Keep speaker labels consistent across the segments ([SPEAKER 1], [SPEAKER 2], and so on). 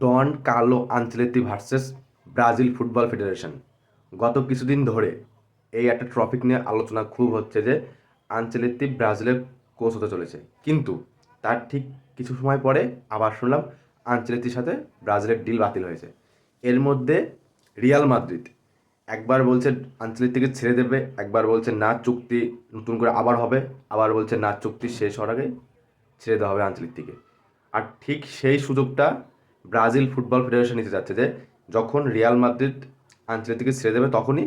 [SPEAKER 1] Don Carlo Ancelotti versus Brazil football federation. গত কিছুদিন ধরে এই একটা টপিক নিয়ে আলোচনা খুব হচ্ছে যে আঞ্চলেত্তি ব্রাজিলের কোচ হতে চলেছে। কিন্তু তার ঠিক কিছু সময় পরে আবার শুনলাম আঞ্চলেত্তির সাথে ব্রাজিলের ডিল বাতিল হয়েছে। এর মধ্যে রিয়াল মাদ্রিদ একবার বলছে আঞ্চলিক ছেড়ে দেবে, একবার বলছে না, চুক্তি নতুন করে আবার হবে, আবার বলছে না, চুক্তি শেষ হওয়ার আগে ছেড়ে দেওয়া হবে আঞ্চলিক থেকে আর ঠিক সেই সুযোগটা ব্রাজিল ফুটবল ফেডারেশন নিতে যাচ্ছে যে যখন রিয়াল মাদ্রিদ আঞ্চলিক থেকে ছেড়ে দেবে, তখনই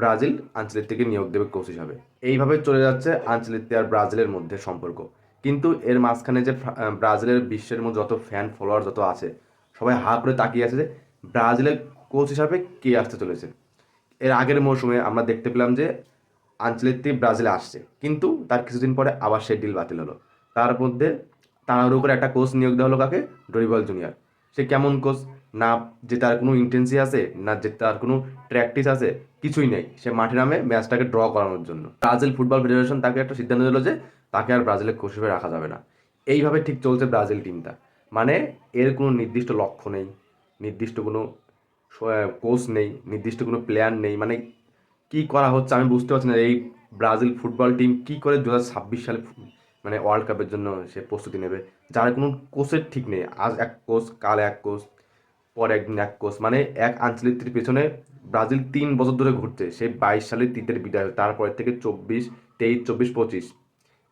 [SPEAKER 1] ব্রাজিল আঞ্চলিক থেকে নিয়োগ দেবে কোচ হিসাবে এইভাবে চলে যাচ্ছে আঞ্চলিক আর ব্রাজিলের মধ্যে সম্পর্ক। কিন্তু এর মাঝখানে যে ব্রাজিলের বিশ্বের মধ্যে যত ফ্যান ফলোয়ার যত আছে, সবাই হা করে তাকিয়ে আছে যে ব্রাজিলের কোচ হিসাবে কে আসতে চলেছে। এর আগের মৌসুমে আমরা দেখতে পেলাম যে আঞ্চলিকটি ব্রাজিলে আসছে, কিন্তু তার কিছুদিন পরে আবার সেই ডিল বাতিল হলো। তার মধ্যে তার উপরে একটা কোচ নিয়োগ দেওয়া হলো কাকে? Dorival junior. সে কেমন কোচ? না যে তার কোনো ইন্টেন্সি আছে, না যে তার কোনো প্র্যাকটিস আছে, কিছুই নেই। সে মাঠে নামে ম্যাচটাকে ড্র করানোর জন্য। ব্রাজিল ফুটবল ফেডারেশন তাকে একটা সিদ্ধান্ত দিল যে তাকে আর ব্রাজিলের কোচ হিসেবে রাখা যাবে না। এইভাবে ঠিক চলছে ব্রাজিল টিমটা মানে এর কোনো নির্দিষ্ট লক্ষ্য নেই, নির্দিষ্ট কোনো কোচ নেই, নির্দিষ্ট কোনো প্লেয়ার নেই। মানে কি করা হচ্ছে আমি বুঝতে পারছি না। এই ব্রাজিল ফুটবল টিম কি করে দু হাজার ছাব্বিশ সালে মানে ওয়ার্ল্ড কাপের জন্য সে প্রস্তুতি নেবে। যার কোনো কোচের ঠিক নেই। আজ এক কোচ কাল এক কোচ পর একদিন এক কোচ মানে এক আঞ্চলিকটির পেছনে ব্রাজিল তিন বছর ধরে ঘুরছে। সেই বাইশ সালে তিতের বিদায় হলো। তারপরে থেকে চব্বিশ, তেইশ, চব্বিশ, পঁচিশ।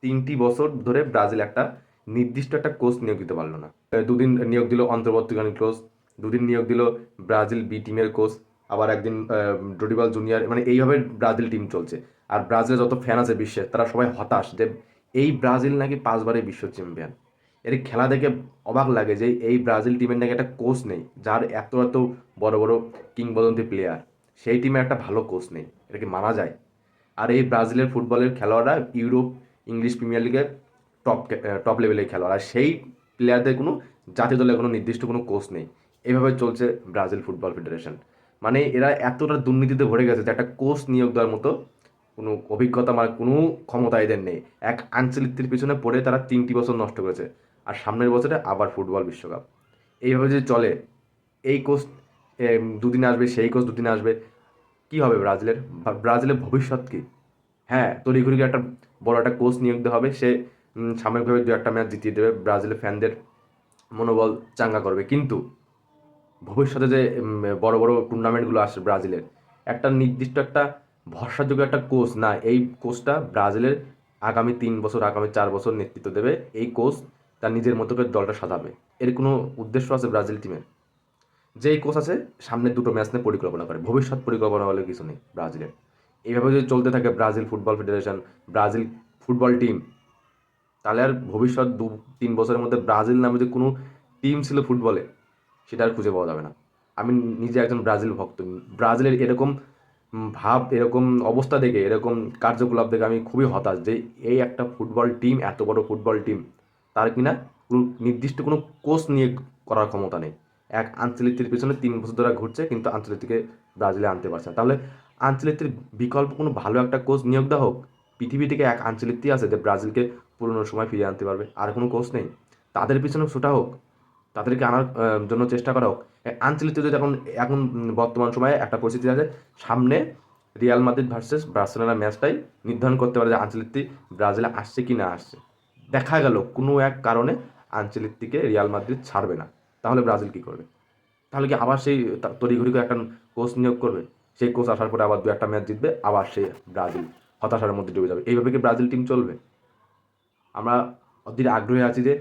[SPEAKER 1] তিনটি বছর ধরে ব্রাজিল একটা নির্দিষ্ট একটা কোচ নিয়োগ দিতে পারল না। দুদিন নিয়োগ দিল অন্তর্বর্তীকালীন কোচ দুদিন নিয়োগ দিল ব্রাজিল বি টিমের কোচ আবার একদিন ডোডিবাল জুনিয়র মানে এইভাবে ব্রাজিল টিম চলছে। আর ব্রাজিলের যত ফ্যান আছে বিশ্বের, তারা সবাই হতাশ যে এই ব্রাজিল নাকি পাঁচবারের বিশ্ব চ্যাম্পিয়ন এর খেলা দেখে অবাক লাগে যে এই ব্রাজিল টিমের নাকি একটা কোচ নেই, যার এত এত বড় বড় কিংবদন্তি প্লেয়ার সেই টিমে একটা ভালো কোচ নেই, এটা কি মানা যায়? আর এই ব্রাজিলের ফুটবলের খেলোয়াড়রা ইউরোপ, ইংলিশ প্রিমিয়ার লিগের টপ টপ লেভেলের খেলোয়াড়। আর সেই প্লেয়ারদের কোনো জাতীয় দলের কোনো নির্দিষ্ট কোনো কোচ নেই। এইভাবে চলছে ব্রাজিল ফুটবল ফেডারেশন মানে এরা এতটা দুর্নীতিতে ভরে গেছে যে একটা কোচ নিয়োগ দেওয়ার মতো কোনো অভিজ্ঞতা মানে কোনো ক্ষমতা এদের নেই। এক আঞ্চলিকটির পিছনে পড়ে তারা তিনটি বছর নষ্ট করেছে আর সামনের বছরে আবার ফুটবল বিশ্বকাপ। এইভাবে যদি চলে, এই কোচ দুদিন আসবে, সেই কোচ দুদিন আসবে, কি হবে ব্রাজিলের? ব্রাজিলের ভবিষ্যৎ কি? হ্যাঁ তড়িঘড়ি একটা বড় একটা কোচ নিয়োগ দেওয়া হবে, সে সাময়িকভাবে দু একটা ম্যাচ জিতিয়ে দেবে, ব্রাজিলের ফ্যানদের মনোবল চাঙ্গা করবে। কিন্তু ভবিষ্যতে যে বড় বড় টুর্নামেন্টগুলো আসে ব্রাজিলের, একটা নির্দিষ্ট একটা ভরসাযোগ্য একটা কোচ না, এই কোচটা ব্রাজিলের আগামী তিন বছর, আগামী চার বছর নেতৃত্ব দেবে। এই কোচ তার নিজের মতো করে দলটা সাজাবে। এর কোনো উদ্দেশ্য আছে ব্রাজিল টিমের যেই কোচ আছে সামনের দুটো ম্যাচ নিয়ে পরিকল্পনা করে। ভবিষ্যৎ পরিকল্পনা বলে কিছু নেই ব্রাজিলের। এইভাবে যদি চলতে থাকে Brazil football federation Brazil football team তাহলে আর ভবিষ্যৎ দু, তিন বছরের মধ্যে ব্রাজিল নামে যে কোনো টিম ছিল ফুটবলে সেটা আর খুঁজে পাওয়া যাবে না। আমি নিজে একজন ব্রাজিল ভক্ত। ব্রাজিলের এরকম ভাব, এরকম অবস্থা দেখে, এরকম কার্যকলাপ দেখে আমি খুবই হতাশ যে এই একটা ফুটবল টিম এত বড় ফুটবল টিম তার কিনা নির্দিষ্ট কোনো কোচ নিয়ে করার ক্ষমতা নেই। এক আঞ্চলিকটির পিছনে তিন বছর ধরে ঘুরছে, কিন্তু আঞ্চলিকটিকে ব্রাজিলে আনতে পারছে না। তাহলে আঞ্চলিকটির বিকল্প কোনো ভালো একটা কোচ নিয়োগ দেওয়া হোক, পৃথিবী থেকে এক আঞ্চলিকটি আছে যে ব্রাজিলকে পুরনো সময় ফিরিয়ে আনতে পারবে, আর কোনো কোচ নেই। তাদের পিছনে ছোটা হোক তাদেরকে আনার জন্য চেষ্টা করা হোক আঞ্চলিক যদি এখন এখন বর্তমান সময়ে একটা পরিস্থিতি আছে, সামনে রিয়াল মাদ্রিদ ভার্সেস বার্সেলোনা ম্যাচটাই নির্ধারণ করতে পারে যে আঞ্চলিকটি ব্রাজিলে আসছে কি না আসছে। দেখা গেল, কোনো এক কারণে আঞ্চলিকটিকে রিয়াল মাদ্রিদ ছাড়বে না। তাহলে ব্রাজিল কি করবে? তাহলে কি আবার সেই তড়িঘড়ি করে একটা কোচ নিয়োগ করবে? সেই কোচ আসার পরে আবার দু একটা ম্যাচ জিতবে, আবার সে ব্রাজিল হতাশার মধ্যে ডুবে যাবে। এইভাবে কি ব্রাজিল টিম চলবে? আমরা অধীর আগ্রহী আছি যে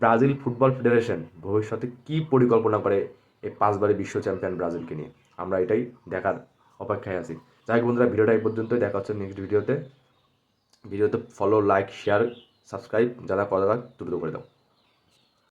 [SPEAKER 1] ব্রাজিল ফুটবল ফেডারেশন ভবিষ্যতে কি পরিকল্পনা করে এই পাঁচবারে বিশ্ব চ্যাম্পিয়ন ব্রাজিলকে নিয়ে? আমরা এটাই দেখার অপেক্ষায় আছি। যাই হোক বন্ধুরা, ভিডিওটা এই পর্যন্তই। দেখা হচ্ছে নেক্সট ভিডিওতে ভিডিওতে ফলো লাইক শেয়ার সাবস্ক্রাইব যারা করা দ্রুত করে দাও।